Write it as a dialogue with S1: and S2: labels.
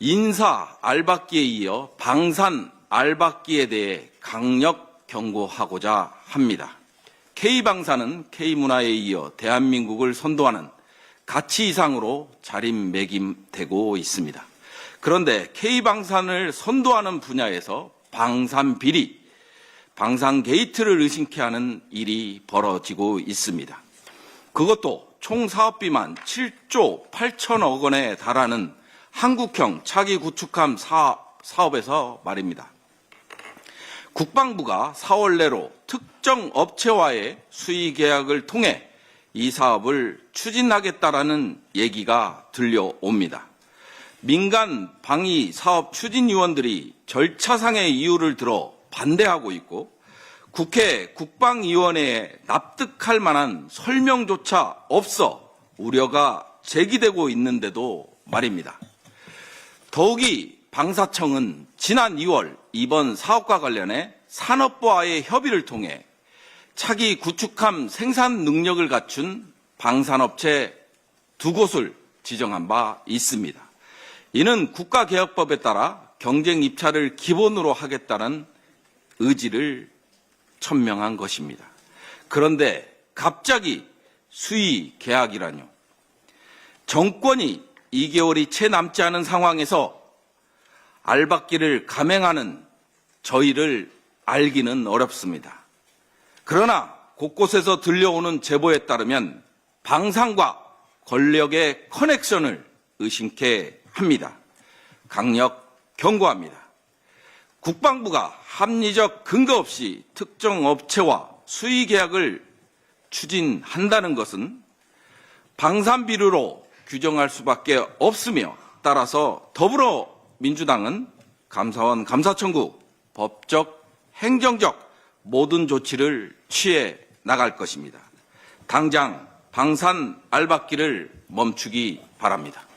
S1: 인사 알박기에 이어 방산 알박기에 대해 강력 경고하고자 합니다. K방산은 K문화에 이어 대한민국을 선도하는 가치 이상으로 자리매김되고 있습니다. 그런데 K방산을 선도하는 분야에서 방산 비리, 방산 게이트를 의심케 하는 일이 벌어지고 있습니다. 그것도 총 사업비만 7조 8천억 원에 달하는 한국형 차기 구축함 사, 사업에서 말입니다. 국방부가 4월 내로 특정 업체와의 수의 계약을 통해 이 사업을 추진하겠다라는 얘기가 들려옵니다. 민간 방위 사업 추진 위원들이 절차상의 이유를 들어 반대하고 있고 국회 국방위원회에 납득할 만한 설명조차 없어 우려가 제기되고 있는데도 말입니다. 더욱이 방사청은 지난 2월 이번 사업과 관련해 산업부와의 협의를 통해 차기 구축함 생산 능력을 갖춘 방산업체 두 곳을 지정한 바 있습니다. 이는 국가개혁법에 따라 경쟁 입찰을 기본으로 하겠다는 의지를 천명한 것입니다. 그런데 갑자기 수의 계약이라뇨. 정권이 2개월이 채 남지 않은 상황에서 알박기를 감행하는 저희를 알기는 어렵습니다. 그러나 곳곳에서 들려오는 제보에 따르면 방산과 권력의 커넥션을 의심케 합니다. 강력 경고합니다. 국방부가 합리적 근거 없이 특정 업체와 수의 계약을 추진한다는 것은 방산 비리로 규정할 수밖에 없으며 따라서 더불어 민주당은 감사원 감사 청구 법적 행정적 모든 조치를 취해 나갈 것입니다. 당장 방산 알박기를 멈추기 바랍니다.